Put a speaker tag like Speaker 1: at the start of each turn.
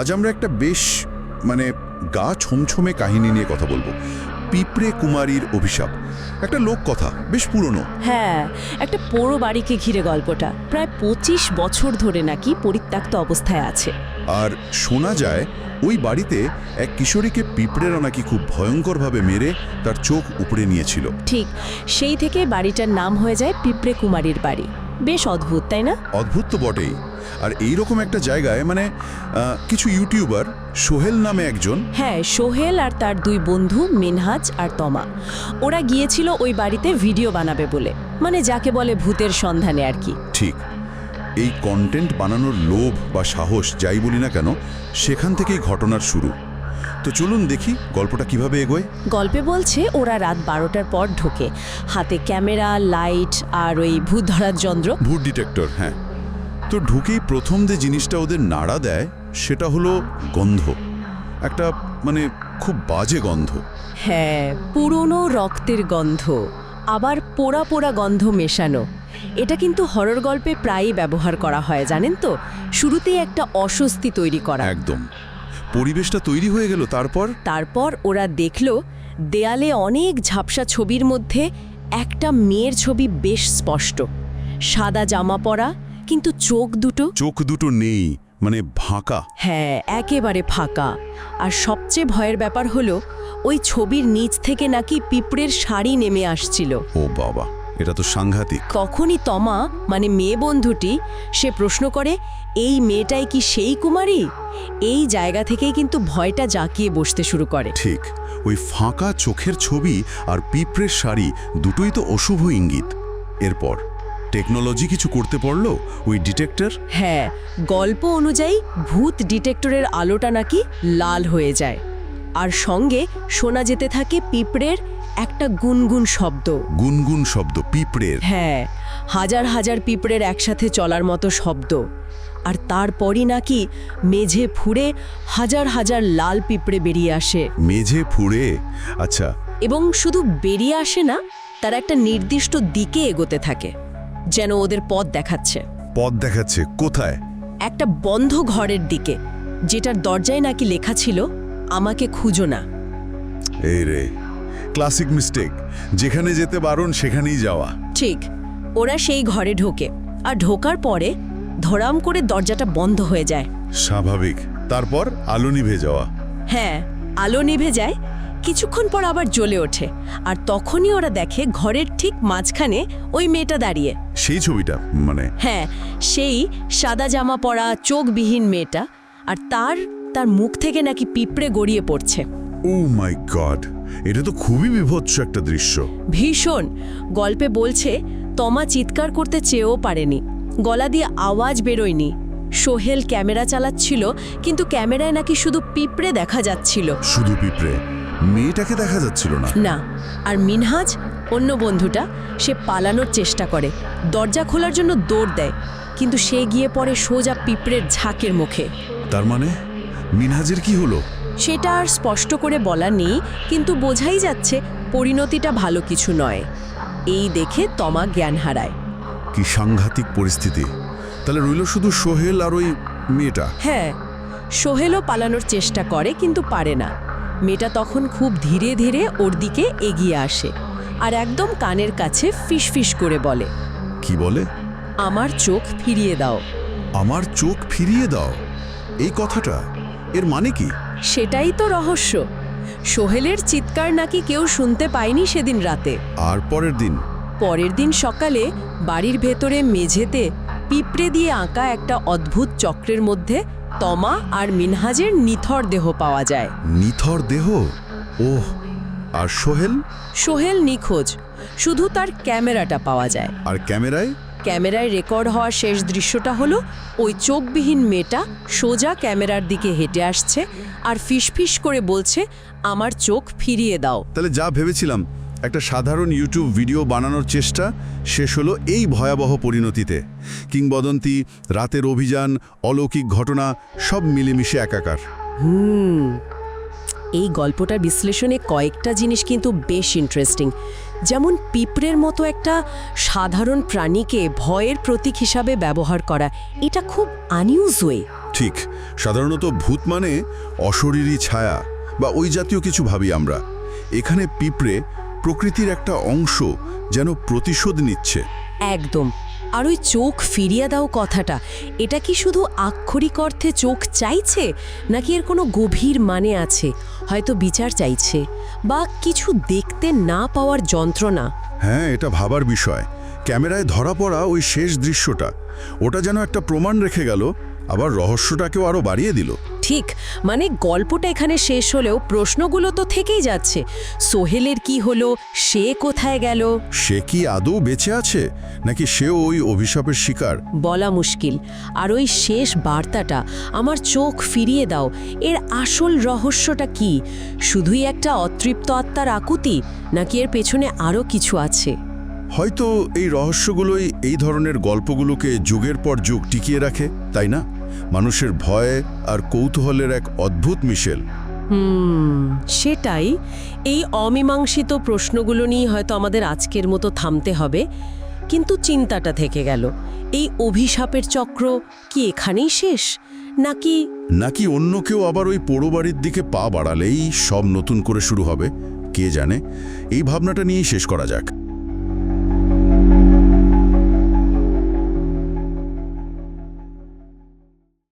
Speaker 1: আজ আমরা একটা বেশ মানে গা ছমছমে কাহিনী নিয়ে কথা বলব। পিঁপড়ে কুমারীর অভিশাপ। একটা লোক কথা বেশ পুরনো।
Speaker 2: হ্যাঁ একটা পোড়ো বাড়িকে ঘিরে গল্পটা। প্রায় পঁচিশ বছর ধরে নাকি পরিত্যক্ত অবস্থায় আছে।
Speaker 1: আর শোনা যায় ওই বাড়িতে এক কিশোরীকে পিঁপড়েরা নাকি খুব ভয়ঙ্করভাবে মেরে তার চোখ উপড়ে নিয়েছিল।
Speaker 2: ঠিক সেই থেকে বাড়িটার নাম হয়ে যায় পিঁপড়ে কুমারীর বাড়ি। বেশ অদ্ভুত তাই না?
Speaker 1: অদ্ভুত তো বটেই। আর এই রকম একটা জায়গায় মানে কিছু ইউটিউবার সোহেল নামে একজন।
Speaker 2: হ্যাঁ সোহেল আর তার দুই বন্ধু মিনহাজ আর তমা। ওরা গিয়েছিল ওই বাড়িতে ভিডিও বানাবে বলে। মানে যাকে বলে ভূতের সন্ধানে আর কি।
Speaker 1: ঠিক। এই কন্টেন্ট বানানোর লোভ বা সাহস যাই বলি না কেন সেখান থেকেই ঘটনার শুরু। তো চলুন দেখি গল্পটা কীভাবে এগোয়।
Speaker 2: গল্পে বলছে ওরা রাত বারোটার পর ঢোকে। হাতে ক্যামেরা লাইট আর ওই ভূত ধরার যন্ত্র।
Speaker 1: ভূত ডিটেক্টর হ্যাঁ। তো ঢুকেই প্রথম যে জিনিসটা ওদের নাড়া দেয় সেটা হলো গন্ধ। একটা মানে খুব বাজে গন্ধ।
Speaker 2: হ্যাঁ পুরনো রক্তের গন্ধ আবার পোড়া পোড়া গন্ধ মেশানো। এটা কিন্তু হরর গল্পে প্রায়ই ব্যবহার করা হয় জানেন তো? শুরুতেই একটা অস্বস্তি তৈরি করা।
Speaker 1: একদম। পরিবেশটা তৈরি হয়ে গেল তারপর?
Speaker 2: তারপর ওরা দেখল দেয়ালে অনেক ঝাপসা ছবির মধ্যে একটা মেয়ের ছবি বেশ স্পষ্ট। সাদা জামা পরা কিন্তু চোখ দুটো
Speaker 1: চোখ দুটো নেই মানে ফাঁকা।
Speaker 2: হ্যাঁ একেবারে ফাঁকা। আর সবচেয়ে ভয়ের ব্যাপার হলো ওই ছবির নিচ থেকে নাকি পিঁপড়ের শাড়ি নেমে আসছিল।
Speaker 1: ও বাবা। এটা তো সাংঘাতিক।
Speaker 2: তখনই তমা মানে মেয়ে বন্ধুটি সে প্রশ্ন করে এই মেয়েটাই কি সেই কুমারী? এই জায়গা থেকেই কিন্তু ভয়টা জাঁকিয়ে বসতে শুরু করে।
Speaker 1: ঠিক ওই ফাঁকা চোখের ছবি আর পিঁপড়ের শাড়ি দুটোই তো অশুভ ইঙ্গিত। এরপর টেকনোলজি কিছু করতে পারল ওই ডিটেক্টর?
Speaker 2: হ্যাঁ গল্প অনুযায়ী ভূত ডিটেক্টরের আলোটা নাকি লাল হয়ে যায়। আর সঙ্গে শোনা যেতে থাকে পিঁপড়ের একটা গুনগুন শব্দ।
Speaker 1: গুনগুন শব্দ পিঁপড়ের।
Speaker 2: হ্যাঁ হাজার হাজার পিঁপড়ের একসাথে চলার মতো শব্দ। আর তারপরই নাকি মেঝে ফুঁড়ে হাজার হাজার লাল পিঁপড়ে বেরিয়ে আসে।
Speaker 1: মেঝে ফুঁড়ে? আচ্ছা।
Speaker 2: এবং শুধু বেরিয়ে আসে না তারা একটা নির্দিষ্ট দিকে এগোতে থাকে যেন ওদের পথ দেখাচ্ছে।
Speaker 1: পথ দেখাচ্ছে কোথায়?
Speaker 2: একটা বন্ধ ঘরের দিকে যেটার দরজায় নাকি লেখা ছিল আমাকে খুঁজো না।
Speaker 1: এই রে। ক্লাসিক মিস্টেক যেখানে যেতে বারণ সেখানেই যাওয়া।
Speaker 2: ঠিক। ওরা সেই ঘরে ঢোকে। আর ঢোকার পরে ধরাম করে দরজাটা বন্ধ হয়ে যায়।
Speaker 1: স্বাভাবিক। তারপর আলো নিভে যাওয়া।
Speaker 2: হ্যাঁ আলো নিভে যায়। কিছুক্ষণ পর আবার জ্বলে ওঠে। আর তখনই ওরা দেখে ঘরের ঠিক মাঝখানে ওই মেয়েটা দাঁড়িয়ে।
Speaker 1: সেই ছবিটা মানে?
Speaker 2: হ্যাঁ সেই সাদা জামা পরা চোখবিহীন মেয়েটা। আর তার তার মুখ থেকে নাকি পিঁপড়ে গড়িয়ে পড়ছে।
Speaker 1: ও মাই গড এটা তো খুবই বিভৎস একটা দৃশ্য।
Speaker 2: ভীষণ। গল্পে বলছে তমা চিৎকার করতে চেয়েও পারেনি। গলা দিয়ে আওয়াজ বেরোয়নি। সোহেল ক্যামেরা চালাচ্ছিল কিন্তু ক্যামেরায় নাকি শুধু পিঁপড়ে দেখা যাচ্ছিল।
Speaker 1: শুধু পিঁপড়ে? মেয়েটাকে দেখা যাচ্ছিল না?
Speaker 2: না আর মিনহাজ অন্য বন্ধুটা সে পালানোর চেষ্টা করে। দরজা খোলার জন্য দৌড় দেয় কিন্তু সে গিয়ে পড়ে সোজা পিঁপড়ের ঝাঁকের মুখে।
Speaker 1: তার মানে মিনহাজের কি হলো?
Speaker 2: সেটা আর স্পষ্ট করে বলা নেই কিন্তু বোঝাই যাচ্ছে পরিণতিটা ভালো কিছু নয়। এই দেখে তমা জ্ঞান হারায়।
Speaker 1: কি সাংঘাতিক পরিস্থিতি। তাহলে রইল শুধু সোহেল আর ওই মেয়েটা?
Speaker 2: হ্যাঁ সোহেলও পালানোর চেষ্টা করে কিন্তু পারে না। মেয়েটা তখন খুব ধীরে ধীরে ওর দিকে এগিয়ে আসে আর একদম কানের কাছে ফিসফিস করে বলে
Speaker 1: কি বলে?
Speaker 2: আমার চোখ ফিরিয়ে দাও।
Speaker 1: আমার চোখ ফিরিয়ে দাও? এই কথাটা? এর মানে কি?
Speaker 2: সেটাই তো রহস্য। সোহেলের চিৎকার নাকি কেউ শুনতে পায়নি সেদিন রাতে।
Speaker 1: আর পরের দিন?
Speaker 2: পরের দিন সকালে বাড়ির ভেতরে মেঝেতে পিঁপড়ে দিয়ে আঁকা একটা অদ্ভুত চক্রের মধ্যে তমা আর মিনহাজের নিথর দেহ পাওয়া যায়।
Speaker 1: নিথর দেহ? ওহ আর সোহেল?
Speaker 2: সোহেল নিখোঁজ। শুধু তার ক্যামেরাটা পাওয়া যায়।
Speaker 1: আর ক্যামেরায়?
Speaker 2: ক্যামেরায় রেকর্ড হওয়া শেষ দৃশ্যটা হলো ওই চোখবিহীন মেয়েটা সোজা ক্যামেরার দিকে হেঁটে আসছে আর ফিসফিস করে বলছে আমার চোখ ফিরিয়ে দাও।
Speaker 1: তাহলে যা ভেবেছিলাম একটা সাধারণ ইউটিউব ভিডিও বানানোর চেষ্টা শেষ হলো এই ভয়াবহ পরিণতিতে। কিংবদন্তি রাতের অভিযান অলৌকিক ঘটনা সব মিলেমিশে একাকার।
Speaker 2: হুম। এই গল্পটার বিশ্লেষণে কয়েকটা জিনিস কিন্তু বেশ ইন্টারেস্টিং যেমন পিঁপড়ের মতো একটা সাধারণ প্রাণীকে ভয়ের প্রতীক হিসাবে ব্যবহার করা। এটা খুব আনইউজুয়ে
Speaker 1: ঠিক সাধারণত ভূত মানে অশরীরী ছায়া বা ওই জাতীয় কিছু ভাবি আমরা। এখানে পিঁপড়ে প্রকৃতির একটা অংশ যেন প্রতিশোধ নিচ্ছে।
Speaker 2: একদম। আর ওই চোখ ফিরিয়ে দাও কথাটা। এটা কি শুধু আক্ষরিক অর্থে চোখ চাইছে, নাকি এর কোনো গভীর মানে আছে? হয়তো বিচার চাইছে, বা কিছু দেখতে না পাওয়ার যন্ত্রণা।
Speaker 1: হ্যাঁ এটা ভাবার বিষয়। ক্যামেরায় ধরা পড়া ওই শেষ দৃশ্যটা। ওটা যেন একটা প্রমাণ রেখে গেল, আবার রহস্যটাকেও আরও বাড়িয়ে দিল।
Speaker 2: ঠিক। মানে গল্পটা এখানে শেষ হলেও প্রশ্নগুলো তো থেকেই যাচ্ছে। সোহেলের কি হলো? সে কোথায় গেল?
Speaker 1: সে কি আদৌ বেঁচে আছে? নাকি সেও ওই অভিশাপের শিকার?
Speaker 2: বলা মুশকিল। আর ওই শেষ বার্তাটা আমার চোখ ফিরিয়ে দাও। এর আসল রহস্যটা কি? শুধুই একটা অতৃপ্ত আত্মার আকুতি? নাকি এর পেছনে আরও কিছু আছে?
Speaker 1: হয়তো এই রহস্যগুলোই এই ধরনের গল্পগুলোকে যুগের পর যুগ টিকিয়ে রাখে তাই না? মানুষের ভয় আর কৌতূহলের এক অদ্ভুত মিশেল।
Speaker 2: হুম সেটাই। এই অমীমাংসিত প্রশ্নগুলো নিয়ে হয়তো আমাদের আজকের মতো থামতে হবে। কিন্তু চিন্তাটা থেকে গেল। এই অভিশাপের চক্র কি এখানেই শেষ? নাকি
Speaker 1: নাকি অন্য কেউ আবার ওই পোড়ো বাড়ির দিকে পা বাড়ালেই সব নতুন করে শুরু হবে? কে জানে? এই ভাবনাটা নিয়েই শেষ করা যাক।